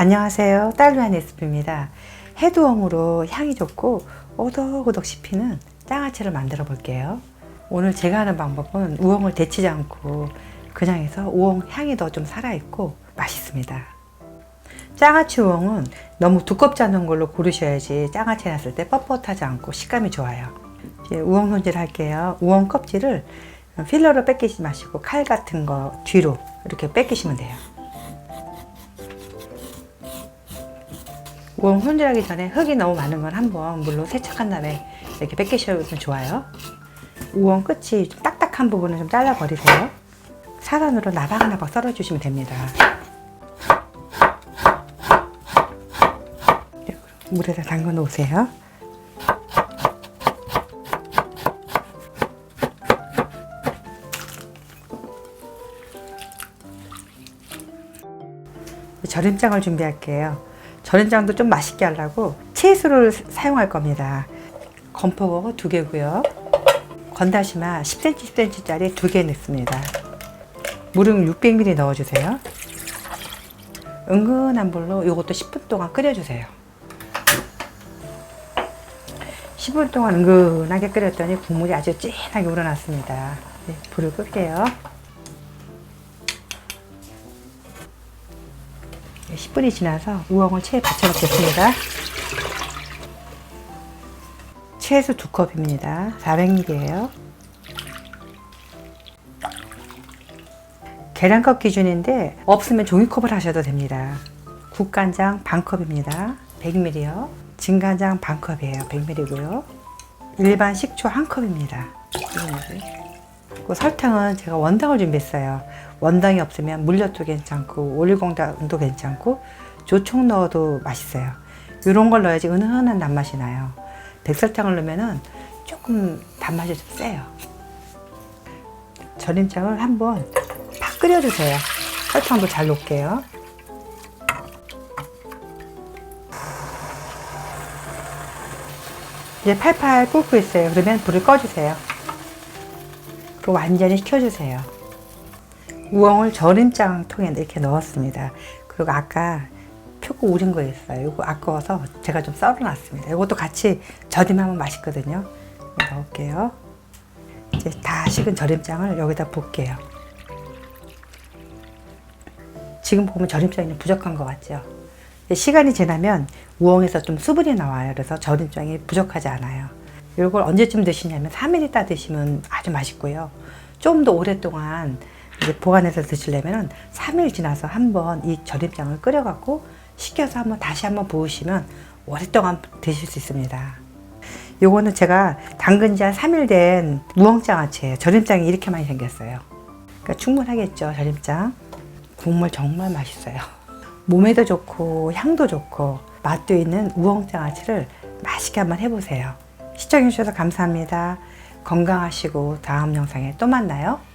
안녕하세요. 딸루한 레시피입니다. 해두엉으로 향이 좋고 오독오독 씹히는 장아찌를 만들어 볼게요. 오늘 제가 하는 방법은 우엉을 데치지 않고 그냥 해서 우엉 향이 더 좀 살아있고 맛있습니다. 장아찌 우엉은 너무 두껍지 않은 걸로 고르셔야지 장아찌 해놨을 때 뻣뻣하지 않고 식감이 좋아요. 이제 우엉 손질 할게요. 우엉 껍질을 필러로 뺏기지 마시고 칼 같은 거 뒤로 이렇게 뺏기시면 돼요. 우엉 손질하기 전에 흙이 너무 많은 건 한번 물로 세척한 다음에 이렇게 뺏기시면 좋아요. 우엉 끝이 좀 딱딱한 부분은 좀 잘라 버리세요. 사단으로 나박나박 썰어 주시면 됩니다. 네, 물에다 담가 놓으세요. 절임장을 준비할게요. 절임장도 좀 맛있게 하려고 채소를 사용할 겁니다. 건포버거 두 개고요. 건다시마 10cm, 10cm짜리 두 개 넣습니다. 물은 600ml 넣어주세요. 은근한 불로 이것도 10분 동안 끓여주세요. 10분 동안 은근하게 끓였더니 국물이 아주 진하게 우러났습니다. 네, 불을 끌게요. 10분이 지나서 우엉을 체에 받쳐놓겠습니다. 채소 두 컵입니다. 400ml예요. 계량컵 기준인데 없으면 종이컵을 하셔도 됩니다. 국간장 반 컵입니다. 100ml요. 진간장 반 컵이에요. 100ml고요. 일반 식초 한 컵입니다. 그 설탕은 제가 원당을 준비했어요. 원당이 없으면 물엿도 괜찮고 올리고당도 괜찮고 조청 넣어도 맛있어요. 이런 걸 넣어야지 은은한 단맛이 나요. 백설탕을 넣으면은 조금 단맛이 좀 세요. 절임장을 한번 팍 끓여주세요. 설탕도 잘 녹게요. 이제 팔팔 끓고 있어요. 그러면 불을 꺼주세요. 그리고 완전히 식혀주세요. 우엉을 절임장 통에 이렇게 넣었습니다. 그리고 아까 표고 우린 거 있어요. 이거 아까워서 제가 좀 썰어놨습니다. 이것도 같이 절임하면 맛있거든요. 넣을게요. 이제 다 식은 절임장을 여기다 붓게요. 지금 보면 절임장이 부족한 것 같죠? 시간이 지나면 우엉에서 좀 수분이 나와요. 그래서 절임장이 부족하지 않아요. 이걸 언제쯤 드시냐면 3일 있다 드시면 아주 맛있고요. 좀 더 오랫동안 이제 보관해서 드시려면 3일 지나서 한번 이 절임장을 끓여갖고 식혀서 한번 다시 한번 부으시면 오랫동안 드실 수 있습니다. 요거는 제가 담근 지 한 3일 된 우엉장아찌예요. 절임장이 이렇게 많이 생겼어요. 그러니까 충분하겠죠, 절임장. 국물 정말 맛있어요. 몸에도 좋고 향도 좋고 맛도 있는 우엉장아찌를 맛있게 한번 해보세요. 시청해주셔서 감사합니다. 건강하시고 다음 영상에 또 만나요.